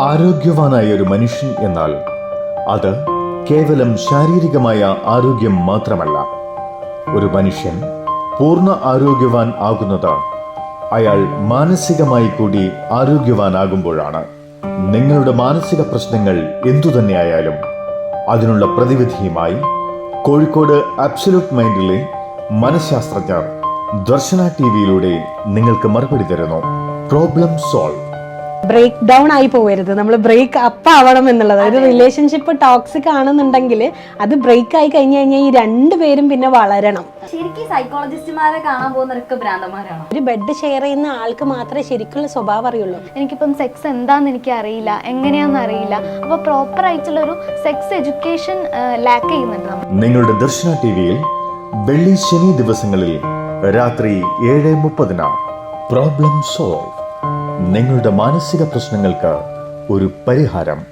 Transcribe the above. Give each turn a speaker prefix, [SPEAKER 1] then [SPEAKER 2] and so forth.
[SPEAKER 1] ആരോഗ്യവാനായ ഒരു മനുഷ്യൻ എന്നാൽ അത് കേവലം ശാരീരികമായ ആരോഗ്യം മാത്രമല്ല. ഒരു മനുഷ്യൻ പൂർണ ആരോഗ്യവാൻ ആകുന്നത് അയാൾ മാനസികമായി കൂടി ആരോഗ്യവാനാകുമ്പോഴാണ്. നിങ്ങളുടെ മാനസിക പ്രശ്നങ്ങൾ എന്തുതന്നെയായാലും അതിനുള്ള പ്രതിവിധിയുമായി കോഴിക്കോട് അബ്സലൂട്ട് മൈൻഡിലെ മനഃശാസ്ത്രജ്ഞർ ദർശന ടി വിയിലൂടെ നിങ്ങൾക്ക് മറുപടി തരുന്നു. Problem solve.
[SPEAKER 2] ബ്രേക്ക് ഡൗൺ ആയി പോകരുത് നമ്മൾ ബ്രേക്ക് അപ്പ് ആവണം എന്നുള്ളത്. ഒരു റിലേഷൻഷിപ്പ് ടോക്സിക് ആണെന്നുണ്ടെങ്കിൽ അത് ബ്രേക്ക് ആയി കഴിഞ്ഞു കഴിഞ്ഞാൽ ഈ രണ്ടുപേരും പിന്നെ വളരണം.
[SPEAKER 3] ശരിക്കും സൈക്കോളജിസ്റ്റുമാരെ കാണാൻ പോകുന്നവരൊക്കെ ഭ്രാന്തമാരാണ്
[SPEAKER 2] ഒരു ബെഡ് ഷെയർ ചെയ്യുന്ന ആൾക്ക് മാത്രമേ ശരിക്കുള്ള സ്വഭാവം അറിയുള്ളൂ.
[SPEAKER 4] എനിക്കിപ്പം സെക്സ് എന്താന്ന് എനിക്ക് അറിയില്ല എങ്ങനെയാന്ന് അറിയില്ല. അപ്പൊ പ്രോപ്പർ ആയിട്ടുള്ള ഒരു സെക്സ് എഡ്യൂക്കേഷൻ ലാക്ക് ചെയ്യുന്നുണ്ട്
[SPEAKER 1] നിങ്ങളുടെ ദർശന ടിവിയിൽ വെള്ളി ശനി ദിവസങ്ങളിൽ രാത്രി ഏഴ് മുപ്പതിനാണ്. പ്രോബ്ലം സോൾവ് നിങ്ങളുടെ മാനസിക പ്രശ്നങ്ങൾക്ക് ഒരു പരിഹാരം.